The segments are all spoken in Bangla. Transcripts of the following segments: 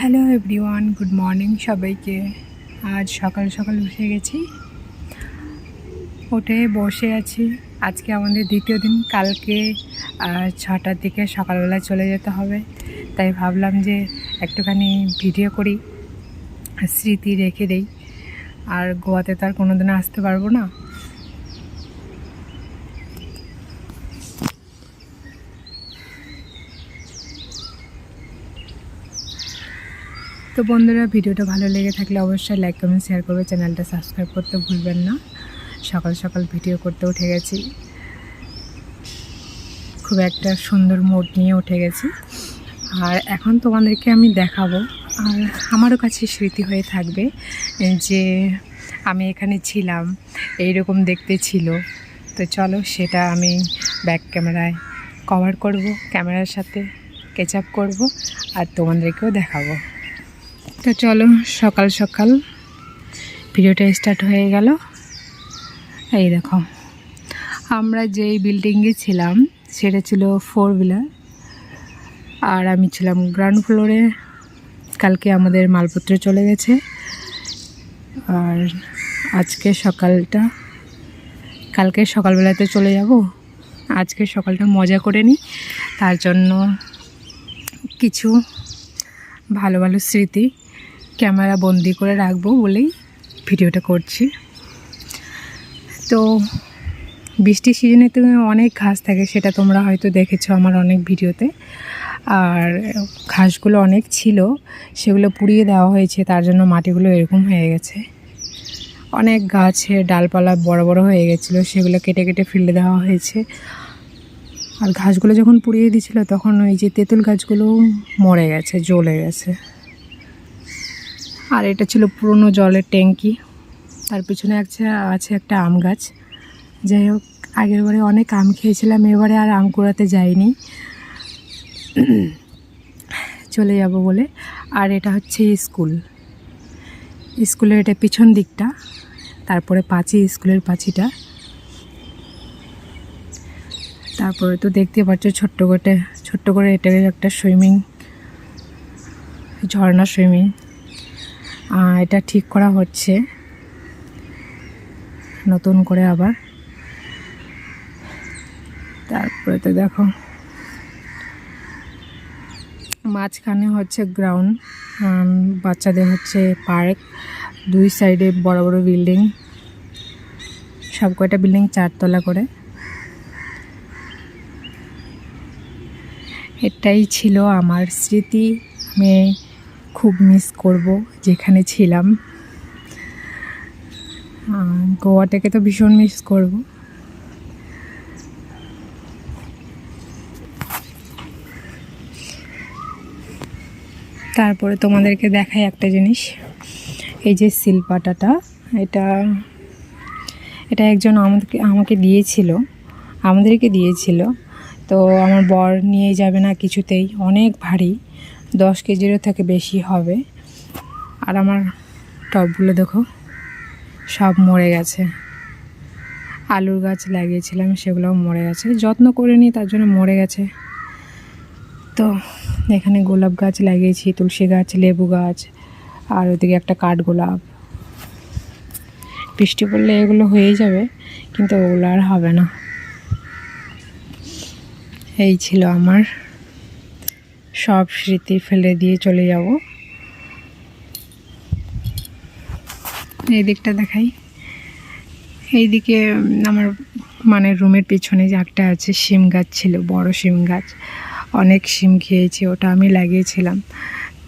হ্যালো এভরিওয়ান, গুড মর্নিং সবাইকে। আজ সকাল সকাল উঠে গেছি। উঠে বসে আছি। আজকে আমাদের দ্বিতীয় দিন, কালকে ছটার দিকে সকালবেলা চলে যেতে হবে। তাই ভাবলাম যে একটুখানি ভিডিও করি, স্মৃতি রেখে দেই। আর গোয়াতে তো আর কোনো দিন আসতে পারব না। তো বন্ধুরা, ভিডিওটা ভালো লেগে থাকলে অবশ্যই লাইক কমেন্ট শেয়ার করবে। চ্যানেলটা সাবস্ক্রাইব করতে ভুলবেন না। সকাল সকাল ভিডিও করতে উঠে গেছি। খুব একটা সুন্দর মোড নিয়ে উঠে গেছি। আর এখন তোমাদেরকে আমি দেখাবো। আর আমারও কাছে স্মৃতি হয়ে থাকবে যে আমি এখানে ছিলাম, এইরকম দেখতে ছিল। তো চলো সেটা আমি ব্যাক ক্যামেরায় কভার করব ক্যামেরার সাথে কেচ আপ করব, আর তোমাদেরকেও দেখাবো। তো চলো, সকাল সকাল। ভিডিওটা স্টার্ট হয়ে গেল। এই দেখো, আমরা যেই বিল্ডিংয়ে ছিলাম, সেটা ছিল ফোর হুইলার আর আমি ছিলাম গ্রাউন্ড ফ্লোরে কালকে আমাদের মালপত্র চলে গেছে। আর আজকে সকালটা, কালকে সকালবেলাতে চলে যাব। আজকে সকালটা মজা করে নিই তার জন্য কিছু ভালো ভালো স্মৃতি ক্যামেরা বন্দি করে রাখব বলেই ভিডিওটা করছি। তো বৃষ্টির সিজনে তো অনেক ঘাস থাকে, সেটা তোমরা হয়তো দেখেছ আমার অনেক ভিডিওতে। আর ঘাসগুলো অনেক ছিল, সেগুলো পুড়িয়ে দেওয়া হয়েছে, তার জন্য মাটিগুলো এরকম হয়ে গেছে। অনেক গাছের ডালপালা বড় বড় হয়ে গেছিল, সেগুলো কেটে কেটে ফেলে দেওয়া হয়েছে। আর ঘাসগুলো যখন পুড়িয়ে দিয়েছিল, তখন ওই যে তেঁতুল গাছগুলো মরে গেছে, জ্বলে গেছে। আর এটা ছিল পুরনো জলের ট্যাঙ্কি। তার পিছনে আছে আছে একটা আম গাছ। যাই হোক, আগের বারে অনেক আম খেয়েছিলাম, এবারে আর আম কুড়াতে যাইনি। চলে যাব বলে। আর এটা হচ্ছে স্কুল। স্কুলের এটা পিছন দিকটা, তারপরে পাঁচি, স্কুলের পাঁচিটা। তারপরে তো দেখতে পাচ্ছ ছোট্ট করে ছোট্ট করে এটা একটা সুইমিং, ঝর্ণা সুইমিং। এটা ঠিক করা হচ্ছে। নতুন করে আবার। তারপরে তো দেখো, মাঝখানে হচ্ছে গ্রাউন্ড বাচ্চাদের হচ্ছে পার্ক দুই সাইডে বড় বড় বিল্ডিং সব কয়টা বিল্ডিং চারতলা করে। এটাই ছিল আমার স্মৃতি। আমি খুব মিস করব যেখানে ছিলাম। গোয়াটাকে তো ভীষণ মিস করব। তারপরে তোমাদেরকে দেখাই একটা জিনিস। এই যে শিলপাটাটা, এটা এটা একজন আমাদেরকে, আমাকে দিয়েছিল, আমাদেরকে দিয়েছিল। তো আমার বর নিয়ে যাবে না কিছুতেই, অনেক ভারী। দশ কেজিরও থেকে বেশি হবে। আর আমার টবগুলো দেখো, সব মরে গেছে। আলুর গাছ লাগিয়েছিলাম, সেগুলোও মরে গেছে। যত্ন করিনি তার জন্য মরে গেছে। তো এখানে গোলাপ গাছ লাগিয়েছি, তুলসী গাছ, লেবু গাছ, আর ওদিকে একটা কাঠগোলাপ। বৃষ্টি পড়লে এগুলো হয়েই যাবে, কিন্তু ওগুলো আর হবে না। এই ছিল আমার সব স্মৃতি ফেলে দিয়ে চলে যাব। এই দিকটা দেখাই। এইদিকে আমার মানে রুমের পিছনে যে একটা আছে, শিম গাছ ছিল, বড় শিম গাছ। অনেক শিম খেয়েছি, ওটা আমি লাগিয়েছিলাম।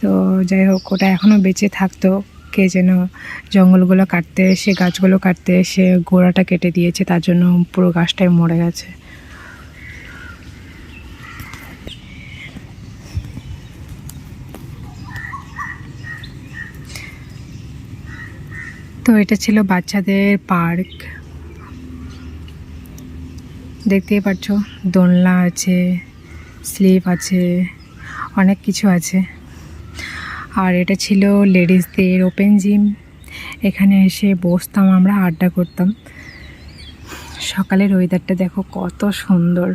তো যাই হোক, ওটা এখনও বেঁচে থাকতো। কে যেন জঙ্গলগুলো কাটতে এসে, গাছগুলো কাটতে এসে গোড়াটা কেটে দিয়েছে, তার জন্য পুরো গাছটাই মরে গেছে। তো এটা ছিল বাচ্চাদের পার্ক। দেখতেই পাচ্ছ দোলনা আছে, স্লিপ আছে, অনেক কিছু আছে। আর এটা ছিল লেডিসদের ওপেন জিম। এখানে এসে বসতাম, আমরা আড্ডা করতাম। সকালের ওয়েদারটা দেখো কত সুন্দর।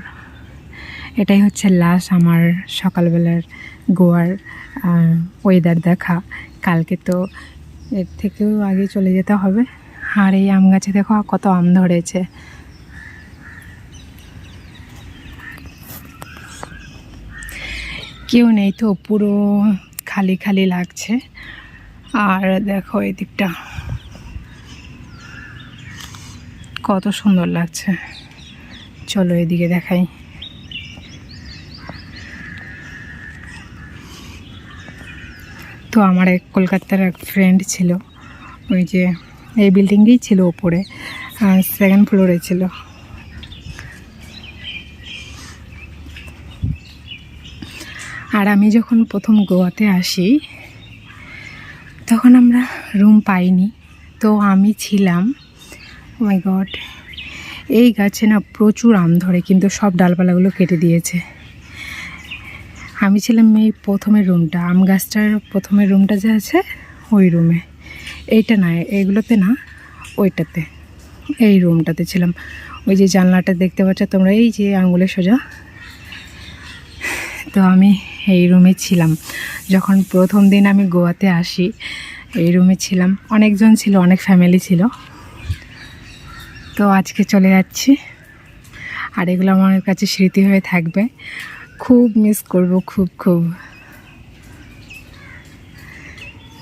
এটাই হচ্ছে লাস্ট আমার সকালবেলার গোয়ার ওয়েদার দেখা। কালকে তো এর থেকেও আগে চলে যেতে হবে। আর এই আম গাছে দেখো কত আম ধরেছে। কেউ নেই তো, পুরো খালি খালি লাগছে। আর দেখো এই দিকটা। কত সুন্দর লাগছে। চলো এদিকে দেখাই। তো আমার এক কলকাতার এক ফ্রেন্ড ছিল, ওই যে এই বিল্ডিংয়েই ছিল ওপরে সেকেন্ড ফ্লোরে ছিল। আর আমি যখন প্রথম গোয়াতে আসি, তখন আমরা রুম পাইনি। তো আমি ছিলাম মাই গড এই গাছে না প্রচুর আম ধরে, কিন্তু সব ডালপালাগুলো কেটে দিয়েছে। আমি ছিলাম এই প্রথমের রুমটা, আম গাছটার প্রথমের রুমটা যে আছে, ওই রুমে। এইটা না এইগুলোতে না, ওইটাতে, এই রুমটাতে ছিলাম। ওই যে জানলাটা দেখতে পাচ্ছ তোমরা, এই যে আঙুলের সোজা। তো আমি এই রুমে ছিলাম। যখন প্রথম দিন আমি গোয়াতে আসি, এই রুমে ছিলাম। অনেকজন ছিল, অনেক ফ্যামিলি ছিল। তো আজকে চলে যাচ্ছি। আর এগুলো আমার কাছে স্মৃতি হয়ে থাকবে। খুব মিস করব, খুব খুব।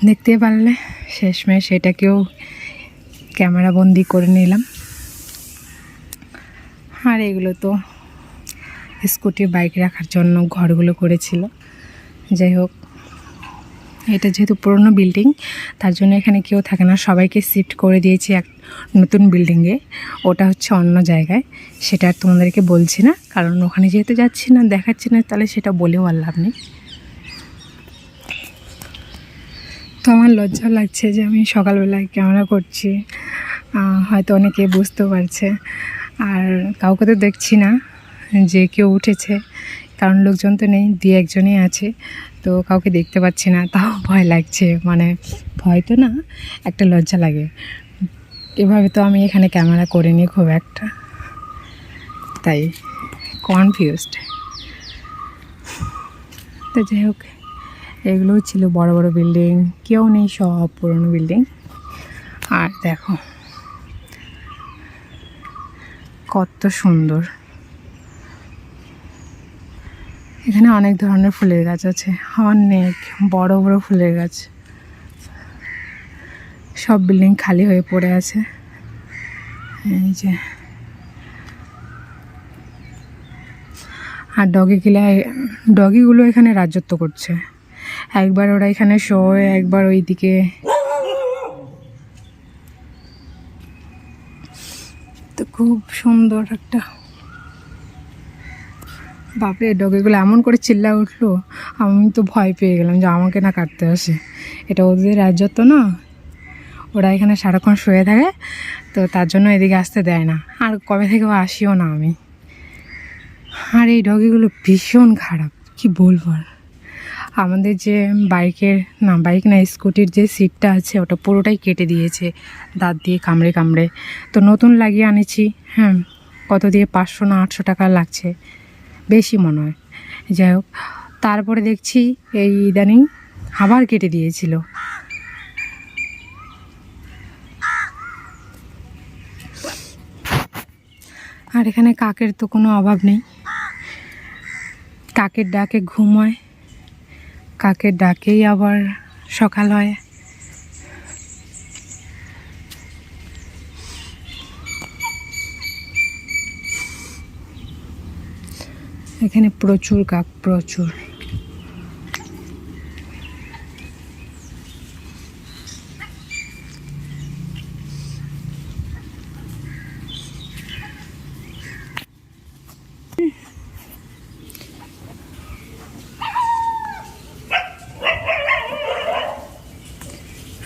দেখতে পারলে শেষমেশ সেটাকেও ক্যামেরা বন্দি করে নিলাম। আর এগুলো তো স্কুটি, বাইক রাখার জন্য ঘরগুলো করেছিল। যাই হোক এটা যেহেতু পুরনো বিল্ডিং তার জন্য এখানে কেউ থাকে না। সবাইকে শিফট করে দিয়েছি এক নতুন বিল্ডিংয়ে ওটা হচ্ছে অন্য জায়গায়। সেটা আর তোমাদেরকে বলছি না। কারণ ওখানে যেহেতু যাচ্ছি না, দেখাচ্ছি না, তাহলে সেটা বলেও আর লাভ নেই। তো আমার লজ্জা লাগছে যে আমি সকালবেলায় ক্যামেরা করছি। হয়তো অনেকে বুঝতে পারছে। আর কাউকে তো দেখছি না। যে কেউ উঠেছে, কারণ লোকজন তো নেই দিয়ে একজনই আছে, তো কাউকে দেখতে পাচ্ছি না, তাও ভয় লাগছে মানে ভয় তো না, একটা লজ্জা লাগে। এভাবে তো আমি এখানে ক্যামেরা করিনি খুব একটা। তাই কনফিউজড তো যাই হোক এগুলোও ছিল বড় বড় বিল্ডিং কেউ নেই সব পুরনো বিল্ডিং আর দেখো, কত সুন্দর। এখানে অনেক ধরনের ফুলের গাছ আছে। অনেক বড় বড় ফুলের গাছ। সব বিল্ডিং খালি হয়ে পড়ে আছে। এই যে। আর ডগি কিলা, ডগিগুলো এখানে রাজত্ব করছে। একবার ওরা এখানে শোয়, একবার ওইদিকে। তো খুব সুন্দর একটা বাপরে, ডগিগুলো এমন করে চিল্লা উঠল, আমি তো ভয় পেয়ে গেলাম যে আমাকে না কাটতে আসে। এটা ওদের রাজ্যত্ব না। ওরা এখানে সারাক্ষণ শুয়ে থাকে, তো তার জন্য এদিকে আসতে দেয় না। আর কবে থেকে আসিও না আমি। আর এই ডগিগুলো ভীষণ খারাপ, কি বলব আর। আমাদের যে বাইকের না, বাইক না, স্কুটির যে সিটটা আছে, ওটা পুরোটাই কেটে দিয়েছে, দাঁত দিয়ে কামড়ে কামড়ে। তো নতুন লাগিয়ে আনেছি হ্যাঁ কত দিয়ে পাঁচশো না আটশো টাকা লাগছে। বেশি মনে হয়। যাই হোক, তারপরে দেখছি এই ইদানিং আবার কেটে দিয়েছিল। আর এখানে কাকের তো কোনো অভাব নেই। কাকের ডাকে ঘুম হয়, কাকের ডাকেই আবার সকাল হয়। এখানে প্রচুর কাক, প্রচুর।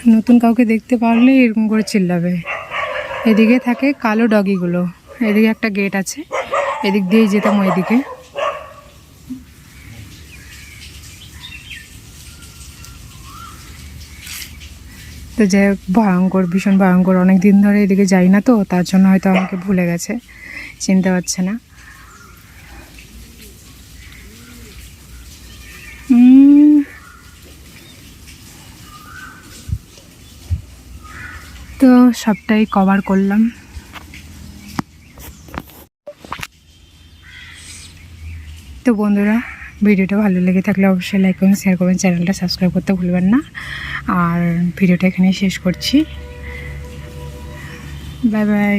নতুন কাউকে দেখতে পারলে এরকম করে চিল্লাবে। এদিকে থাকে কালো ডগিগুলো। এদিকে একটা গেট আছে। এদিক দিয়েই যেতাম ওইদিকে। তো যে ভয়ঙ্কর, ভীষণ ভয়ঙ্কর। অনেক দিন ধরে এদিকে যাই না তো, তার জন্য হয়তো আমাকে ভুলে গেছে। চিনতে পারছে না। তো সবটাই কভার করলাম। তো বন্ধুরা ভিডিওটা ভালো লেগে থাকলে অবশ্যই লাইক করবেন শেয়ার করবেন চ্যানেলটা সাবস্ক্রাইব করতে ভুলবেন না। আর ভিডিওটা এখানেই শেষ করছি। Bye bye